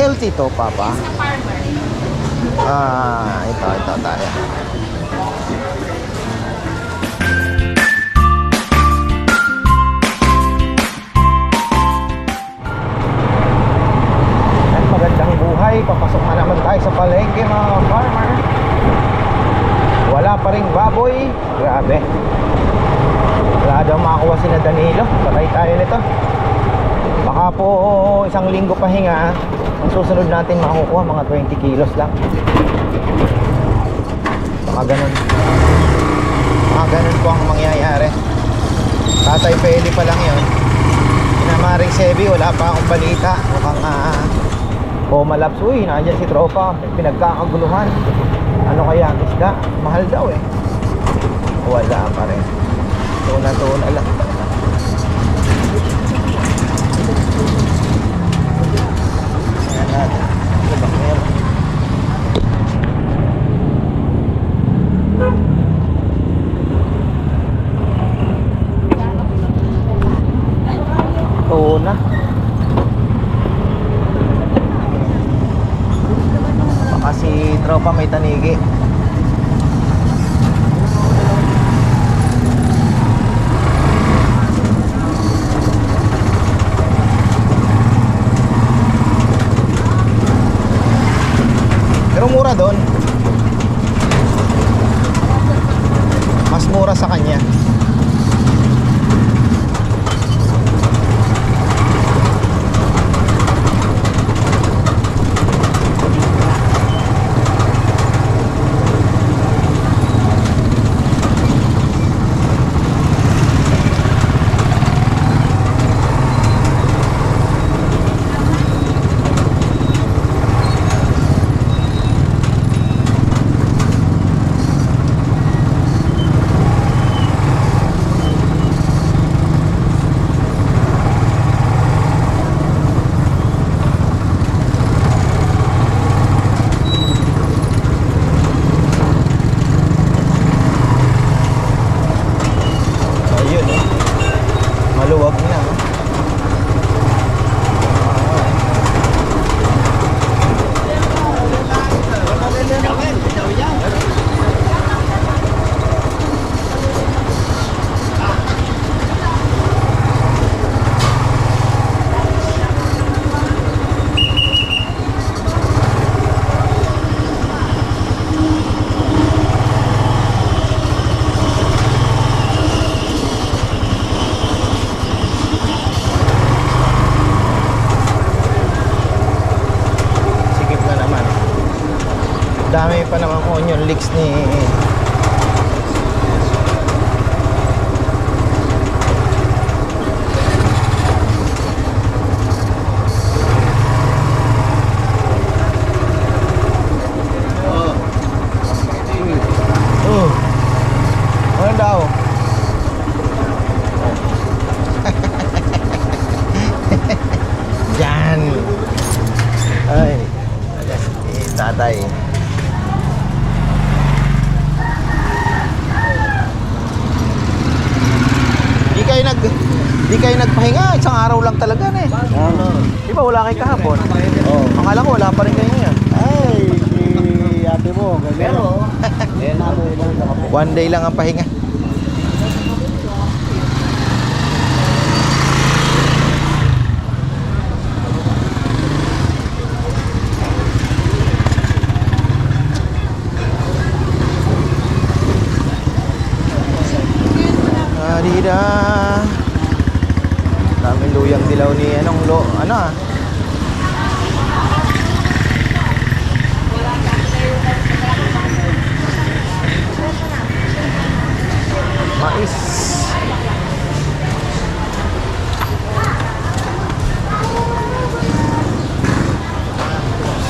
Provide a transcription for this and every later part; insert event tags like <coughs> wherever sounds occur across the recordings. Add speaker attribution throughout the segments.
Speaker 1: Healthy to, Papa. Ah, ito, ito tayo. At magandang buhay, papasok na naman tayo sa palengke mga farmer. Wala pa ring baboy, grabe. Wala daw makakuha si na Danilo, patay tayo nito. Baka po isang linggo pahinga, ang susunod natin makukuha mga 20 kilos lang. Baka ganun. Baka ganun po ang mangyayari. Tatay Peli pa lang yun. Pinamaring Sebi, wala pa akong balita. Mukhang uh, pumalaps. Uy, nandiyan si Tropa. Pinagkakaguluhan. Ano kaya ang isda? Mahal daw eh. Wala pa rin. Tuna-tuna lang. One day lang ang pahinga. Arida. Daming luyang dilaw ni anong lo, ano ah? Mais.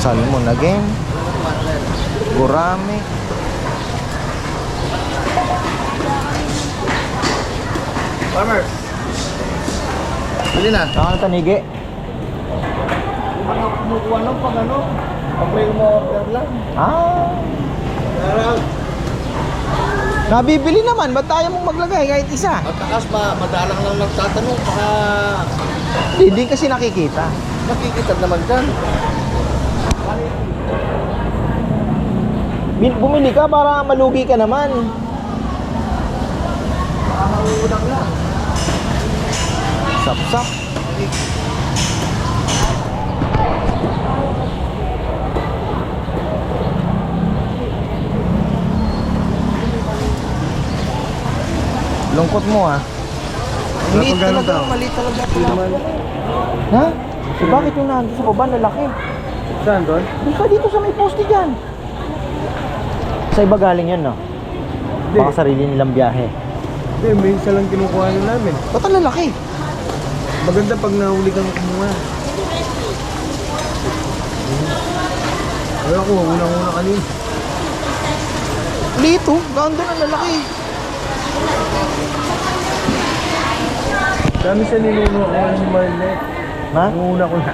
Speaker 1: Salmon again. Gurami.
Speaker 2: Farmer. Bili na.
Speaker 1: Saka na tanigi.
Speaker 2: Ano, kumukuha lang pag ano? Pag may umorder lang.
Speaker 1: Ah.
Speaker 2: Pero,
Speaker 1: Nabibili naman. Ba't tayo mong maglagay kahit isa?
Speaker 2: at takas ba, madalang lang nagtatanong, baka
Speaker 1: Hindi kasi nakikita.
Speaker 2: makikita naman dyan.
Speaker 1: Bumili ka para malugi ka naman. Sap-sap. Lungkot mo ah.
Speaker 2: Wala pang ganun
Speaker 1: talaga,
Speaker 2: tao.
Speaker 1: maliit talaga.
Speaker 2: Hindi.
Speaker 1: Ha? Eh, bakit yung nandun sa baba lalaki?
Speaker 2: Saan doon?
Speaker 1: Di ka dito sa may poste dyan. Sa iba galing yan, no?
Speaker 2: Hindi.
Speaker 1: Baka sarili nilang biyahe.
Speaker 2: Hindi, may isa lang kinukuha na namin.
Speaker 1: Ba't ang lalaki?
Speaker 2: Maganda pag nahuli kang kumuha. Ay ako, unang-una kanina.
Speaker 1: Lito, ganda ang lalaki.
Speaker 2: Dami siya ninuno ko ni Marlet.
Speaker 1: Ha?
Speaker 2: Nunguna ko na.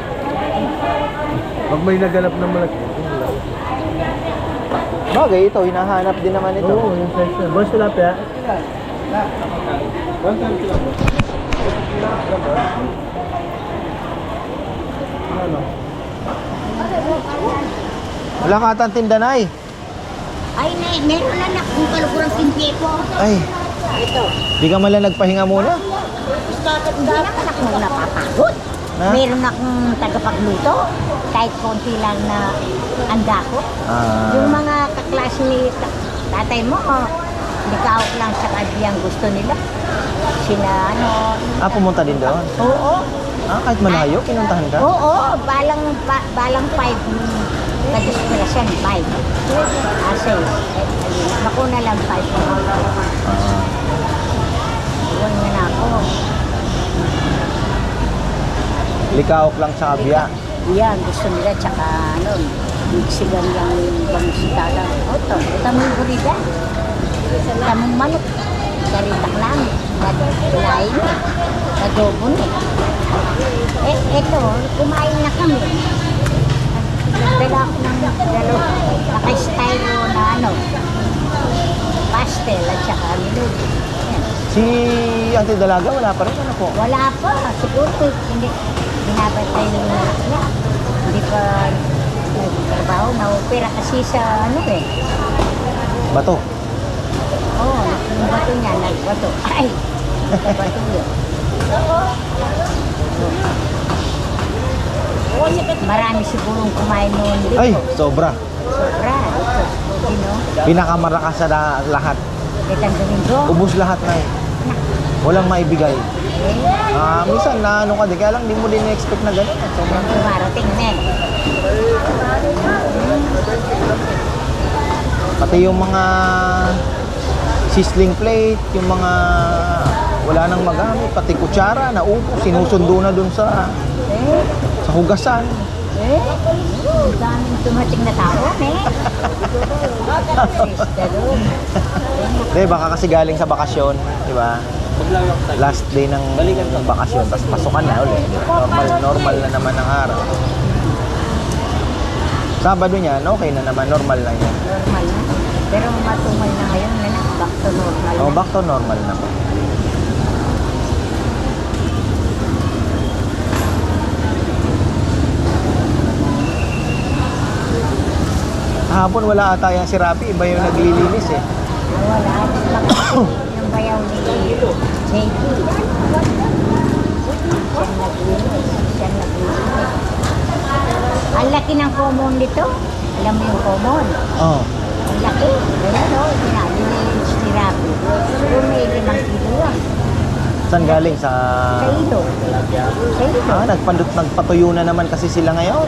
Speaker 2: Pag may naganap na malaki.
Speaker 1: Bagay, ito, hinahanap din naman ito.
Speaker 2: Oo, yung size na. Boss, tilapia? Ano?
Speaker 1: Wala ka atang tinda na eh.
Speaker 3: Ay, may, meron na na kung kalukurang simple ko.
Speaker 1: Ay,
Speaker 3: Ito.
Speaker 1: di ka mala nagpahinga muna?
Speaker 3: Hindi naman ako napapagod.
Speaker 1: Ha?
Speaker 3: Meron akong tagapagluto. Kahit konti lang na anda ko. Yung
Speaker 1: Ah,
Speaker 3: mga kaklase ni ta- tatay mo, oh, likawak lang sa kadiyang gusto nila. Sila, ano,
Speaker 1: ah, pumunta din doon.
Speaker 3: oo,
Speaker 1: Ah, kahit malayo, pinuntahan ka?
Speaker 3: oo, balang, ba, balang five, mm, kadisperasyon, five. Ah, six. Eh, ayun, Naku na lang five.
Speaker 1: Ah,
Speaker 3: Iwan nga na ako.
Speaker 1: likaok lang sa kabya.
Speaker 3: Yan, gusto nila, tsaka ano, sigang yung bamusita lang. O to, ito mo yung burida. Ito mo manok. Karitak lang. Kinain eh. Nadobo eh. Eh, ito, kumain na kami. Nagdala ako ng dalawa. Naka-stylo na ano, pastel at saka milog.
Speaker 1: Si Ate Dalaga, wala pa rin. Ano po?
Speaker 3: Wala pa. Siguro po, hindi. Binabatay ng mga niya. Hindi pa nagtrabaho. Na-opera kasi sa ano eh.
Speaker 1: Bato.
Speaker 3: Oo, oh, yung bato niya, nagbato. <laughs> Ay, bato yun. Marami sigurong kumain noon dito.
Speaker 1: Ay, sobra.
Speaker 3: Sobra. Ito, you know,
Speaker 1: Pinakamarakas sa la- lahat.
Speaker 3: kitang domingo.
Speaker 1: Ubus lahat na eh. Walang maibigay.
Speaker 3: Eh,
Speaker 1: Ah, minsan na ano ka din, kaya lang di mo din expect na gano'n. eh. Sobrang
Speaker 3: dumarating na eh.
Speaker 1: Pati yung mga sizzling plate, yung mga wala nang magamit, pati kutsara, naupo, sinusundo na dun sa
Speaker 3: Eh,
Speaker 1: sa hugasan.
Speaker 3: eh, ang daming tumating na tao, eh. <laughs>
Speaker 1: Hindi, baka kasi galing sa bakasyon, di ba? Last day ng bakasyon, tapos pasukan na ulit. Normal, normal na naman ang araw. Sabado niyan, okay na naman, normal lang yan.
Speaker 3: Normal na. Pero matumal na ngayon, na na, back to normal
Speaker 1: Oh,
Speaker 3: na.
Speaker 1: back to normal naman. Hapon wala ata yan si Rapi, iba yung naglilinis eh.
Speaker 3: Wala. <coughs> Yung bayaw ni JP. Siya naglinis. Siya naglinis. Ang laki ng common dito. Alam mo yung common?
Speaker 1: Oh.
Speaker 3: Ang laki. Ayan o, sinabi ni si Rapi. Siguro may limang kilo yan.
Speaker 1: Saan galing? Sa...
Speaker 3: Sa ilo. Sa ilo.
Speaker 1: Ah, nagpandut, nagpatuyo na naman kasi sila ngayon.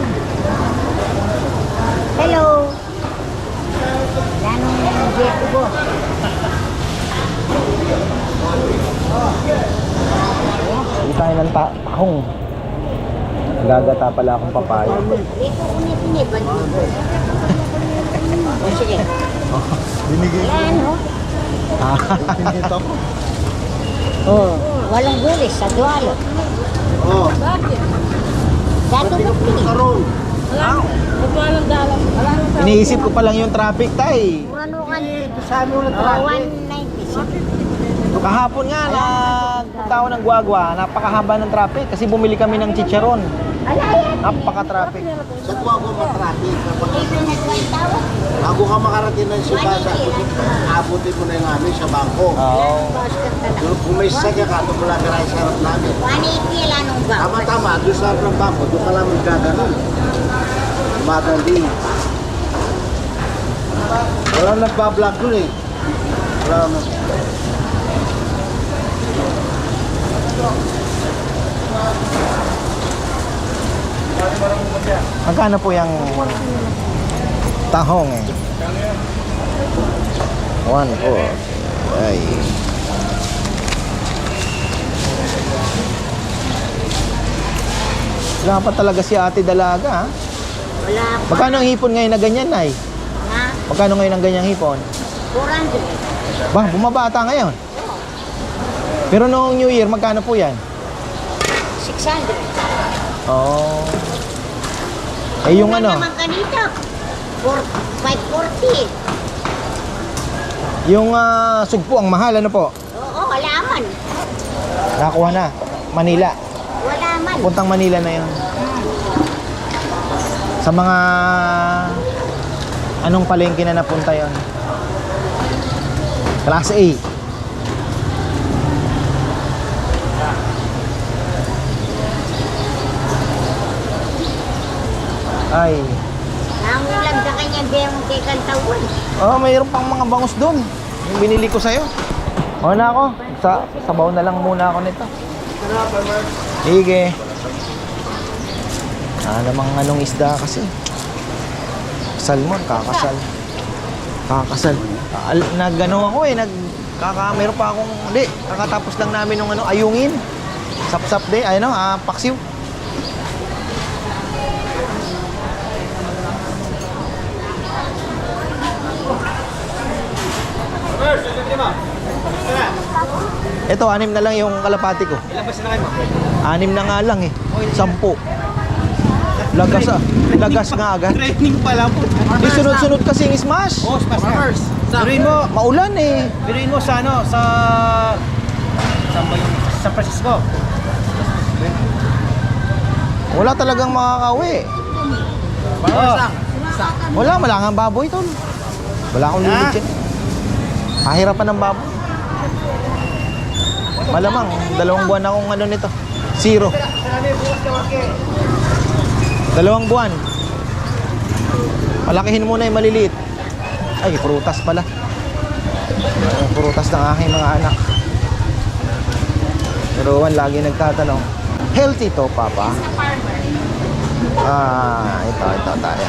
Speaker 3: Hello. Lanong jeto ko.
Speaker 1: Hindi tayo ng ta tahong. Gagata pala akong papaya.
Speaker 3: Ito ulitin eh. Ba't O sige.
Speaker 2: Binigay ko.
Speaker 3: Yan o.
Speaker 2: Pinita <laughs> ko.
Speaker 3: Oh, walang gulis sa dualo.
Speaker 2: Oo.
Speaker 3: Dato mo pili.
Speaker 2: Karoon.
Speaker 1: Iniisip ko pa lang yung traffic, tay.
Speaker 3: Ano ka dito sa ano na Oh, 196.
Speaker 1: Kahapon nga, nagpunta ako ng Guagua, napakahaba ng traffic kasi bumili kami ng chicharon. Napaka-traffic.
Speaker 2: Sa ko matraffic. Bago ka makarating ng Sibasa, abutin mo na yung amin sa bangko.
Speaker 1: Oo.
Speaker 2: Kung may sasakyan ka, mo lang karay sa harap namin.
Speaker 3: 180 lang nung ba?
Speaker 2: Tama-tama, doon sa harap ng bangko, doon ka lang magkaganon. Madali. Wala nagpa-vlog doon eh. Wala na.
Speaker 1: Magkano po yung tahong eh? One po. Ay. Wala pa talaga si ate dalaga ha?
Speaker 3: Wala pa.
Speaker 1: Magkano ang hipon ngayon na ganyan ay?
Speaker 3: Ha?
Speaker 1: Magkano ngayon ang ganyang hipon?
Speaker 3: 400.
Speaker 1: Ba, bumabata ngayon. Pero noong New Year, magkano po yan?
Speaker 3: 600.
Speaker 1: Oh. Eh yung
Speaker 3: Ano
Speaker 1: ano,
Speaker 3: naman kanito? 4, 540.
Speaker 1: yung ah, sugpo ang mahal ano po?
Speaker 3: Oo, wala man.
Speaker 1: Nakakuha na. Manila.
Speaker 3: Wala man.
Speaker 1: Puntang Manila na yun. Sa mga anong palengke na napunta yon? Class A. Ay.
Speaker 3: Nangulam sa kanya biyang kay kantawan.
Speaker 1: Oh, mayroon pang mga bangus doon. Yung binili ko sa'yo. O na ako. Sa, sabaw na lang muna ako nito. Sige. Ah, namang anong isda kasi. Salmon, kakasal. Kakasal. Al, nagano ako eh, nag kaka meron pa akong hindi, kakatapos lang namin ng ano, ayungin. Sap-sap de, ay no, ah, paksiw. Ito, anim na lang yung kalapati ko.
Speaker 2: Ilan ba sinakay mo?
Speaker 1: Anim na nga lang eh. Sampu. Lagas ah. Lagas nga agad.
Speaker 2: Training pa lang po.
Speaker 1: Di sunod-sunod kasi yung smash.
Speaker 2: Oh, Farmers. Biruin mo,
Speaker 1: Maulan eh.
Speaker 2: biruin mo sa ano, sa... Yung... San Francisco.
Speaker 1: Wala talagang makakauwi.
Speaker 2: Farmers lang.
Speaker 1: Wala, wala nga baboy tol. Wala akong
Speaker 2: Ah.
Speaker 1: lilitsin. Kahirapan ng baboy. Malamang, dalawang buwan akong ano nito. Zero. Dalawang buwan. Palakihin muna yung maliliit. Ay, prutas pala. Prutas ng aking mga anak. Pero Rowan lagi nagtatanong, healthy to, Papa? Ah, ito, ito tayo.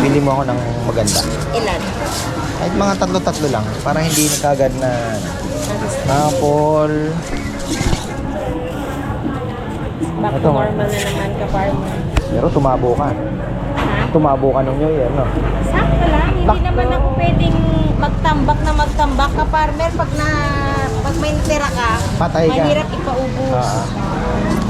Speaker 1: Pili mo ako ng maganda.
Speaker 3: Ilan?
Speaker 1: Kahit mga tatlo-tatlo lang, para hindi na kagad na apple.
Speaker 4: Back
Speaker 1: Ito.
Speaker 4: to normal na naman ka, farmer.
Speaker 1: Pero tumabo ka.
Speaker 4: Ha?
Speaker 1: Tumabo ka nung New Year, no?
Speaker 4: Sakto lang. Hindi
Speaker 1: Sakto.
Speaker 4: naman ako pwedeng magtambak na magtambak ka, farmer. Pag na pag may tira ka,
Speaker 1: Patay ka.
Speaker 4: mahirap ipaubos.
Speaker 1: Ah,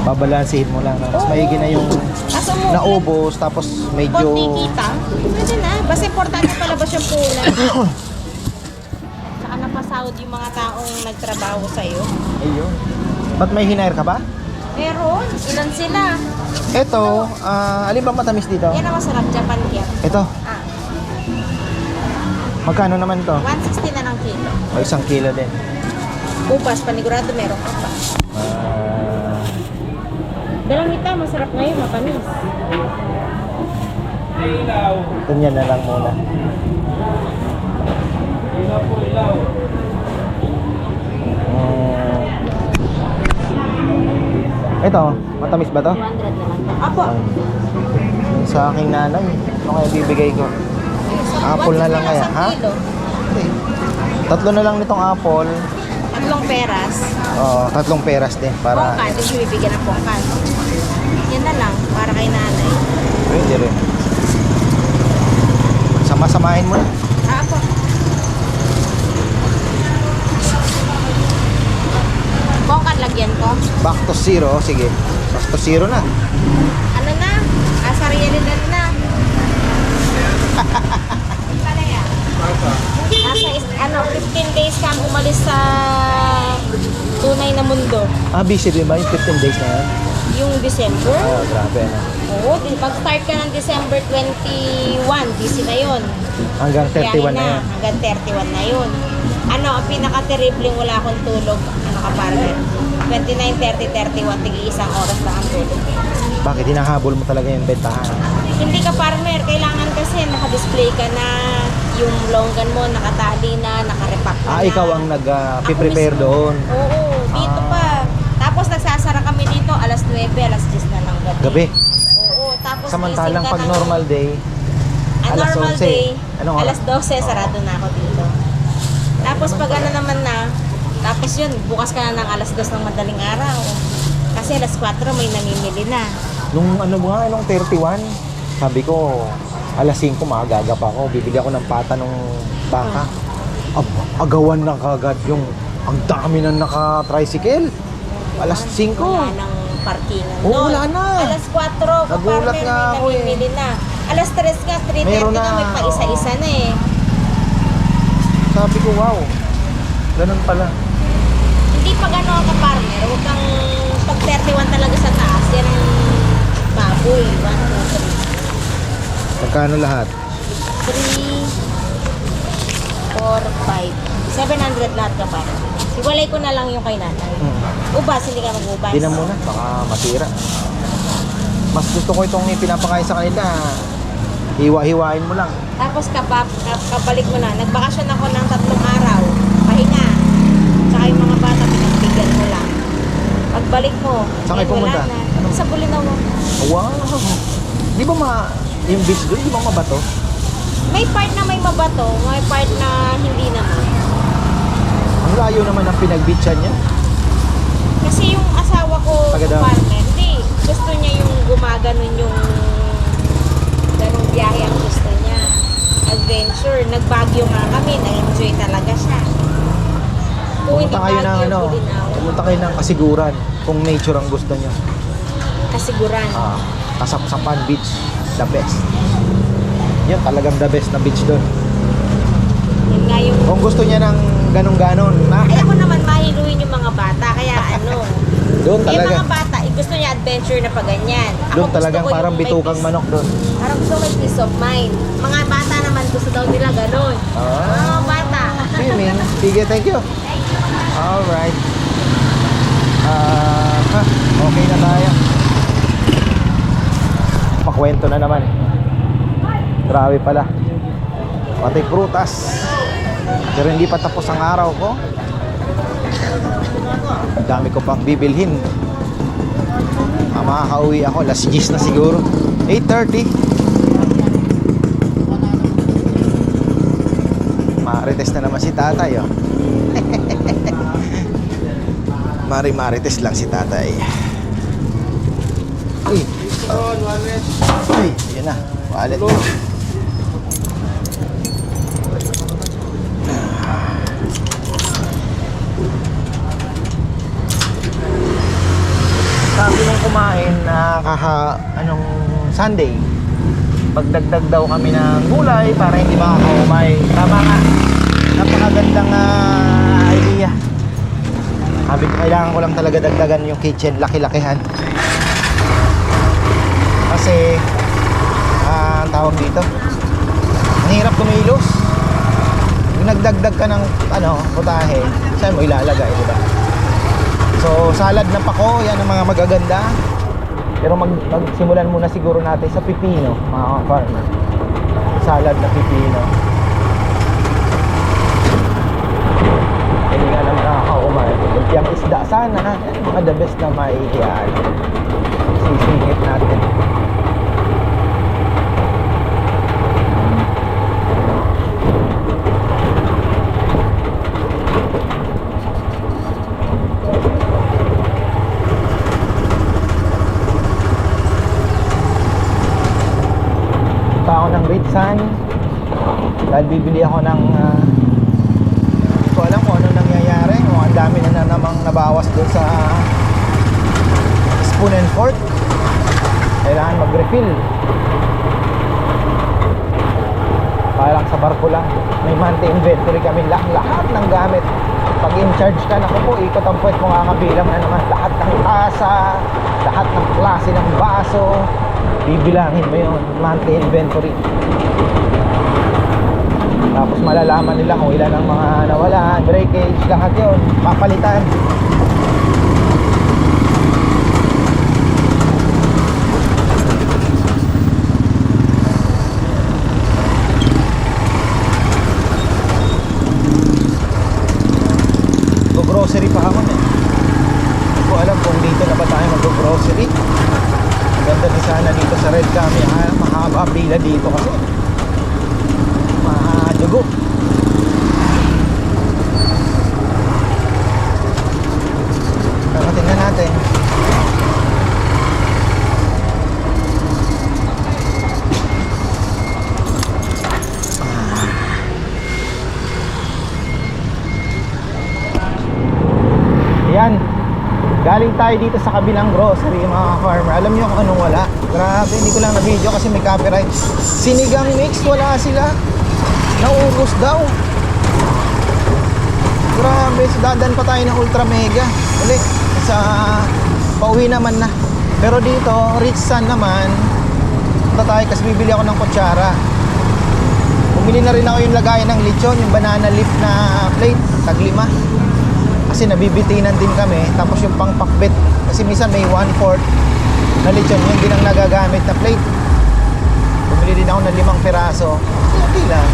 Speaker 1: babalansihin mo lang. Mas maigi na yung
Speaker 4: Kaso mo,
Speaker 1: naubos, tapos medyo...
Speaker 4: konti kita, pwede na. Basta importante palabas yung pulan. <coughs> Saka napasahod yung mga taong nagtrabaho sa'yo.
Speaker 1: Ayun. Ba't may hinair ka ba?
Speaker 4: Meron. Ilan sila?
Speaker 1: Ito, ah, alin ba matamis dito?
Speaker 4: Yan ang masarap, Japan Care.
Speaker 1: Ito,
Speaker 4: Ah,
Speaker 1: magkano naman to?
Speaker 4: 160 na ng kilo.
Speaker 1: O isang kilo din.
Speaker 4: Bukas, panigurado meron ka pa.
Speaker 1: Ah,
Speaker 4: Dalang ita, masarap ngayon, matamis.
Speaker 1: ganyan na lang muna. Mm. Ito, matamis ba to?
Speaker 4: 200 na lang. Apo.
Speaker 1: Sa aking nanay, ano kaya bibigay ko? Apple na lang kaya, ha? Hindi. Tatlo na lang nitong apple.
Speaker 4: Tatlong peras.
Speaker 1: Oo, tatlong peras din para
Speaker 4: Pongkan, siya bibigyan ng pongkan. Yan na lang, para kay nanay.
Speaker 1: pwede rin. Sama-samahin mo na.
Speaker 4: Ah, apo. Pongkan lagyan ko.
Speaker 1: Back to zero. Sige. Back to zero na.
Speaker 4: Ano na? Asarialidad na. Pala yan. Nasa is, ano, 15 days kang umalis sa Tunay na mundo.
Speaker 1: Ah, busy din ba yung 15 days na yan?
Speaker 4: Yung December.
Speaker 1: Ah, grabe ano.
Speaker 4: Oo, di, mag-start ka ng December 21, busy na yun.
Speaker 1: Hanggang 31
Speaker 4: Biyahe
Speaker 1: na yan.
Speaker 4: Hanggang 31 na yun. Ano, ang pinaka-terrible wala akong tulog, ano ka partner? 29, 30, 31, tigi isang oras lang ang tulog.
Speaker 1: Bakit hinahabol mo talaga yung bentahan?
Speaker 4: Hindi ka partner, kailangan kasi naka-display ka na, yung longgan mo nakatali na, nakarepack ka
Speaker 1: Ah,
Speaker 4: na.
Speaker 1: ikaw ang nag-prepare
Speaker 4: mismo.
Speaker 1: doon.
Speaker 4: Oo, dito
Speaker 1: Ah.
Speaker 4: pa. Tapos nagsasara kami dito alas 9, alas 10 na ng gabi.
Speaker 1: Gabi.
Speaker 4: Oo, tapos
Speaker 1: Samantalang pag normal day,
Speaker 4: A
Speaker 1: alas
Speaker 4: normal
Speaker 1: 11.
Speaker 4: day,
Speaker 1: Anong oras?
Speaker 4: alas 12, sarado na ako dito. Tapos pag ano naman na, tapos yun, bukas ka na ng alas 2 ng madaling araw. Kasi alas 4 may namimili na.
Speaker 1: nung ano nga, nung 31, sabi ko, alas 5 maagaga pa ako, bibili ako ng pata ng baka. Ab agawan na kagad yung, ang dami na naka-tricycle. Alas 5.
Speaker 4: Wala nang parkingan
Speaker 1: Oo,
Speaker 4: doon.
Speaker 1: wala na.
Speaker 4: Alas 4,
Speaker 1: Nagulat
Speaker 4: kaparmer,
Speaker 1: nga
Speaker 4: may
Speaker 1: ako eh.
Speaker 4: namimili na. Alas 3 nga, 3.30
Speaker 1: Meron
Speaker 4: na,
Speaker 1: na,
Speaker 4: may pa isa-isa na eh.
Speaker 1: Sabi ko, wow. Ganun pala.
Speaker 4: Hindi pag ano ka partner, huwag kang pag 31 talaga sa taas, yan ang baboy. 1, 2,
Speaker 1: Magkano lahat?
Speaker 4: 3, 4, 5. 700 lahat ka partner. Siwalay ko na lang yung kay nanay.
Speaker 1: Hmm.
Speaker 4: Ubas, hindi ka mag-ubas.
Speaker 1: Di na muna, baka masira. Mas gusto ko itong ipinapakain sa kanila. Hiwa-hiwain mo lang.
Speaker 4: Tapos kapap, kap, kabalik mo na, nagbakasyon ako ng tatlong araw, pahinga. Tsaka yung mga bata, pinagbigyan mo lang. Pagbalik mo,
Speaker 1: Saan kayo pumunta?
Speaker 4: na.
Speaker 1: Ano?
Speaker 4: Sa Bulinaw.
Speaker 1: Wow! Di ba ma... Yung beach doon, di ba mabato?
Speaker 4: May part na may mabato, may part na hindi naman.
Speaker 1: Ang layo naman ang pinag-beachan niya.
Speaker 4: Kasi yung asawa ko,
Speaker 1: Taga
Speaker 4: yung
Speaker 1: daw.
Speaker 4: partner, hindi. Gusto niya yung gumaganon yung ganong biyahe ang gusto niya. Adventure. Nagbagyo nga kami, na-enjoy talaga siya. Kung hindi
Speaker 1: Pumunta kayo ng ano, pumunta kayo ng kasiguran kung nature ang gusto niyo.
Speaker 4: kasiguran.
Speaker 1: Ah, Kasapsapan Beach, the best. Yan talagang the best na beach doon.
Speaker 4: Yun nga yung...
Speaker 1: Kung gusto niya ng ganong-ganon, na,
Speaker 4: Ay, ako naman mahiluin yung mga bata, kaya ano...
Speaker 1: doon
Speaker 4: Yung
Speaker 1: talaga.
Speaker 4: mga bata, eh, gusto niya adventure na pa ganyan. Ako
Speaker 1: Doon talagang
Speaker 4: yung
Speaker 1: parang bitukang
Speaker 4: peace-
Speaker 1: manok doon.
Speaker 4: Parang gusto ko may peace of mind. Mga bata naman gusto daw nila ganun.
Speaker 1: Ah.
Speaker 4: Mga bata.
Speaker 1: Swimming. Sige, thank you. Alright. Ah, ha, okay na tayo. Pakwento na naman. Grabe pala. Pati prutas. Pero hindi pa tapos ang araw ko. Ang dami ko pang bibilhin. Ah, makakauwi ako. Last gis na siguro. 8.30. Marites na naman si tatay, oh. <laughs> Mari-marites lang si tatay. Uy. Uy, yun na. Wallet na. Kumain na kaha, anong Sunday, magdagdag daw kami ng gulay para hindi makakaumay. Tama nga. Napakagandang ah, idea. Sabi ko, kailangan ko lang talaga dagdagan yung kitchen, laki-lakihan. Kasi, ah, ang tawag dito, ang hirap kumilos. Nagdagdag ka ng, ano, putahe, saan mo ilalagay, di ba? So, salad na pako, yan ang mga magaganda. Pero mag, magsimulan muna siguro natin sa pipino, mga farmer. Salad na pipino. Hindi nga naman nakakaumay. Yung isda sana, mga the best na maihiyaan. Sisingit natin. Punta ako ng Ritsan. Dahil bibili ako ng ah, hindi ko alam kung ano nangyayari. O ang dami na, na namang nabawas doon sa spoon and fork. Kailangan mag-refill. Parang sa barko lang. May monthly inventory kami lahat, lahat ng gamit. Pag in charge ka, naku po, ikot ang puwet mo kakabilang na naman. Lahat ng tasa, lahat ng klase ng baso. Bibilangin mo yun, monthly inventory. Malalaman nila kung ilan ang mga nawala, breakage, lahat yun. Papalitan. Mag-grocery pa ako eh. Hindi ko alam kung dito na ba tayo mag-grocery. Ang ganda din sana dito sa Red Kami. Ha? Mahaba ang pila dito kasi. Madugo. Tara, tingnan natin. Yan. Galing tayo dito sa kabilang grocery mga farmer. Alam niyo kung anong wala? Grabe, hindi ko lang na video kasi may copyright. Sinigang mix, wala sila. Naubos daw. Grabe, so dadan pa tayo ng Ultra Mega. Uli, sa pauwi naman na. Pero dito, Rich Sun naman, punta tayo kasi bibili ako ng kutsara. Bumili na rin ako yung lagayan ng lechon, yung banana leaf na plate, taglima. Kasi nabibitinan din kami. Tapos yung pangpakbit. Kasi minsan may 1-4 na lechon. Yun din ang nagagamit na plate. Bumili din ako ng limang piraso. Okay lang.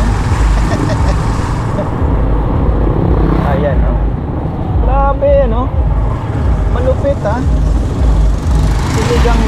Speaker 1: <laughs> Ayan, no? Grabe, no? Malupit, ha? Siligang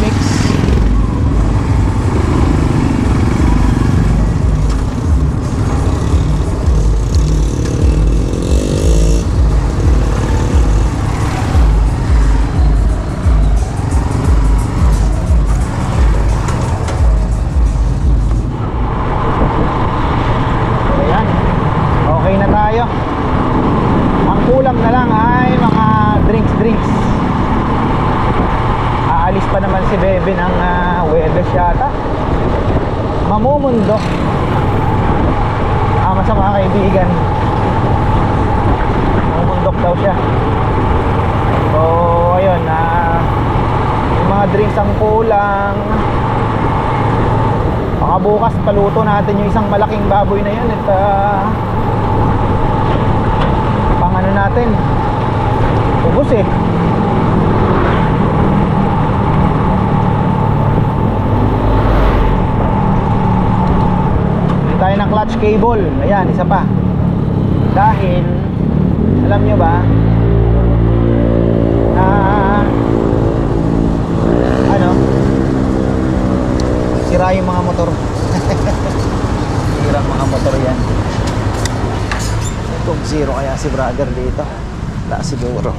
Speaker 1: baboy na yun at ah, pang ano natin ubos eh. Tayo ng clutch cable. Ayan isa pa. Dahil alam nyo ba na ano sira yung mga motor <laughs> sira mga motor yan. Kung zero kaya si brother dito. Wala siguro.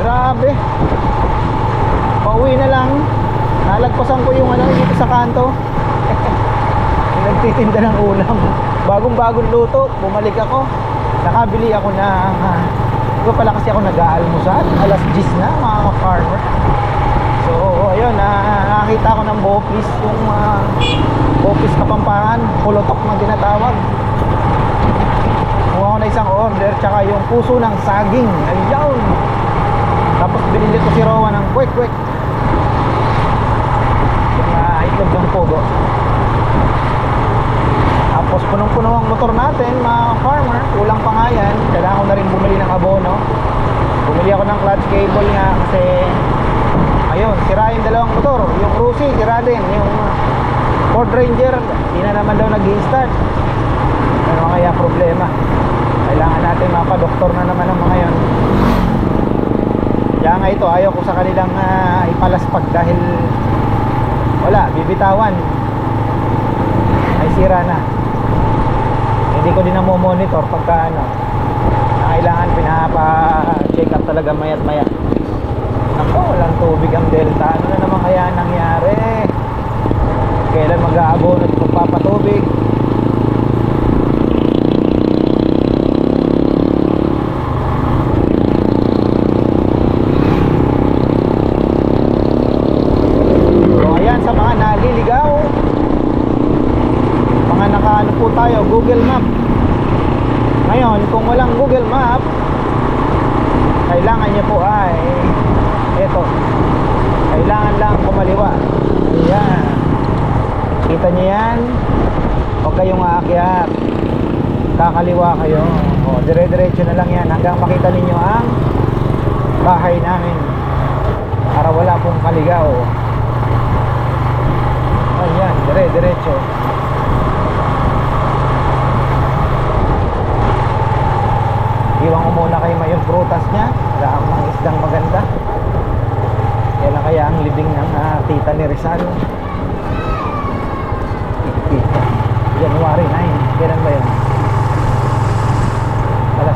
Speaker 1: Grabe. Pauwi na lang. Nalagpasan ko yung ano dito sa kanto. <laughs> Nagtitinda ng ulam. Bagong bagong luto bumalik ako. Nakabili ako ng uh, pala kasi ako nag-aalmusal. Alas 10 na mga farmer So, ayun, na nakakita ko ng Bopis, yung uh, Bopis Kapampangan, pulutok na tinatawag. Kuha ko na isang order, tsaka yung puso ng saging. Ayun! Tapos binili ko si Rowan ng quick quick. Yung uh, itlog ng pugo. Tapos punong-puno ang motor natin, mga farmer. Kulang pa nga yan. Kailangan ko na rin bumili ng abono. Bumili ako ng clutch cable nga kasi ayun, sira yung dalawang motor. Yung Cruzy, sira din. Yung Ford Ranger, hindi na naman daw nag-i-start. Ano kaya problema? Kailangan natin mapadoktor na naman ang mga yon. Kaya nga ito, ayaw ko sa kanilang uh, ipalaspag dahil wala, bibitawan. Ay sira na. Hindi ko din monitor pagka ano, kailangan pinapa-check up talaga mayat maya. Nako, walang tubig ang delta. Ano na naman kaya nangyari? Kailan mag-aabono at magpapatubig? So ayan sa mga naliligaw Mga nakaano po tayo Google yan. Huwag kayong aakyat. Kakaliwa kayo. O, dire-diretso na lang yan hanggang makita ninyo ang bahay namin. Para wala pong kaligaw. Ayan, dire-diretso. Iwan ko muna kay Mayon prutas niya. Ang mga isdang maganda. Kailan kaya ang libing ng ah, tita ni Rizal? January 9. Kailan ba yun?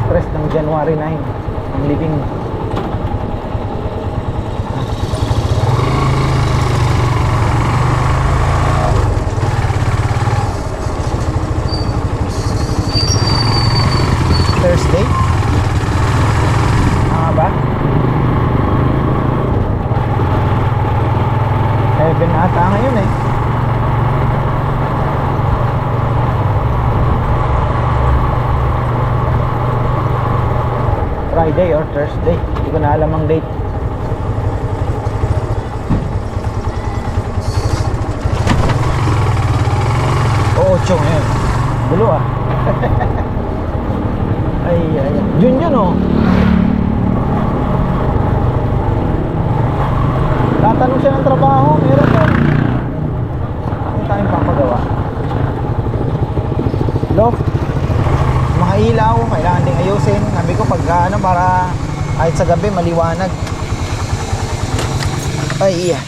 Speaker 1: 3 ng January 9. Ang libing. Thursday? Tama ba? 7 ata ngayon eh. Friday or Thursday. Hindi ko na alam ang date. Oo, chong ngayon. Gulo ah. ay, ay, ay. Yun yun oh. Tatanong siya ng trabaho, meron yun. Ano tayong papagawa? Loft mga ilaw, kailangan ding ayusin. Sabi ko pag ano para kahit sa gabi maliwanag. Ay, iya.